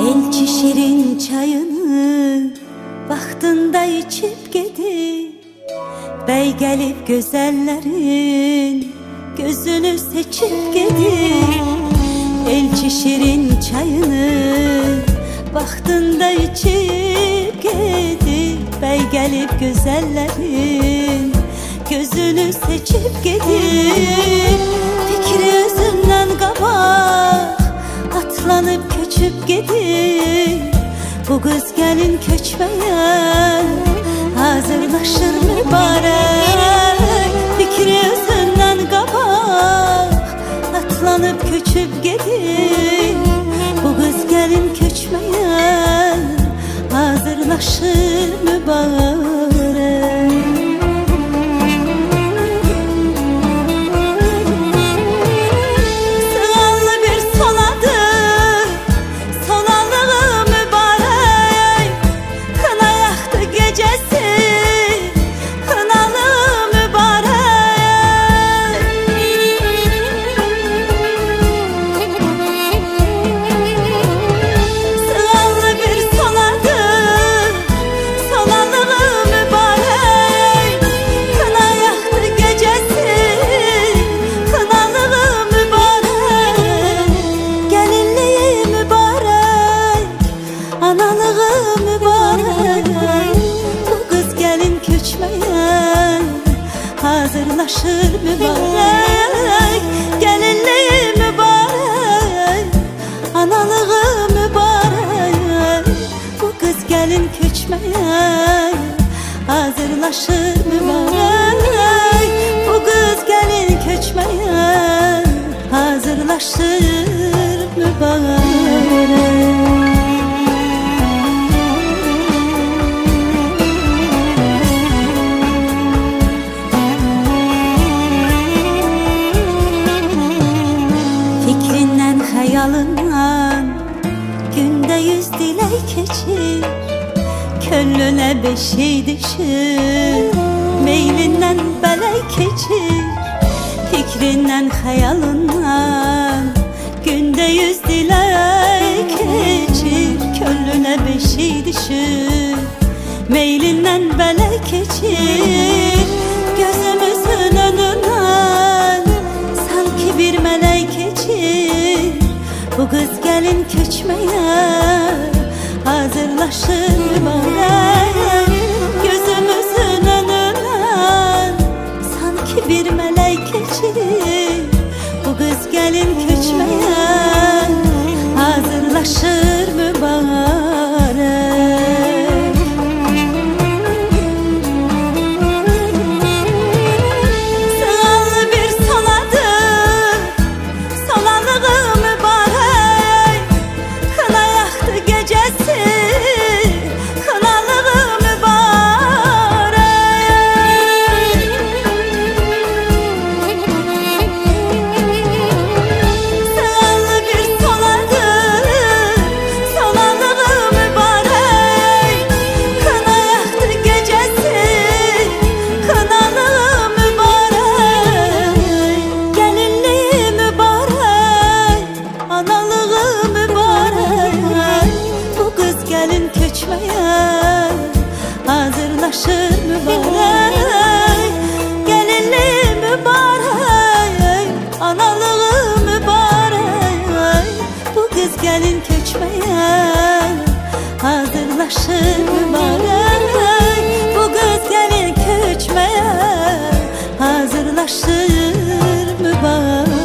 Elçi şirin çayını Vaxtında içip gedib Bəy gəlib gözəllərin Gözünü seçib gedib Elçi şirin çayını Vaxtında içib gedib Bəy gəlib gözəllərin Gözünü seçib gedib Fikri özündən qabaq Bu qız gəlin köçməyə hazırlaşır mübarək Fikri özündən qabaq atlanıb köçüb gedir Bu qız gəlin köçməyə hazırlaşır mübarək. Gelin köçmeye Hazırlaşır mübarek Bu kız gelin köçmeye Hazırlaşır mübarek yalından Günde yüz dilek keçir Könlüne beşi düşür. Meylinden belek keçir. Fikrinden hayalından Günde yüz dilek keçir. Könlüne beşi düşür. Meylinden belek keçir. Gözümüzün önünden Sanki bir melek geçir bu kız gelin köçmeye Hazırlaşır mübarek Gözümüzün önünden Sanki bir melek hazırlaşır mübarek Gelinli mübarek, analığı mübarek. Bu kız gelin köçmeye hazırlaşır mübarek. Bu kız gelin köçmeye hazırlaşır mübarek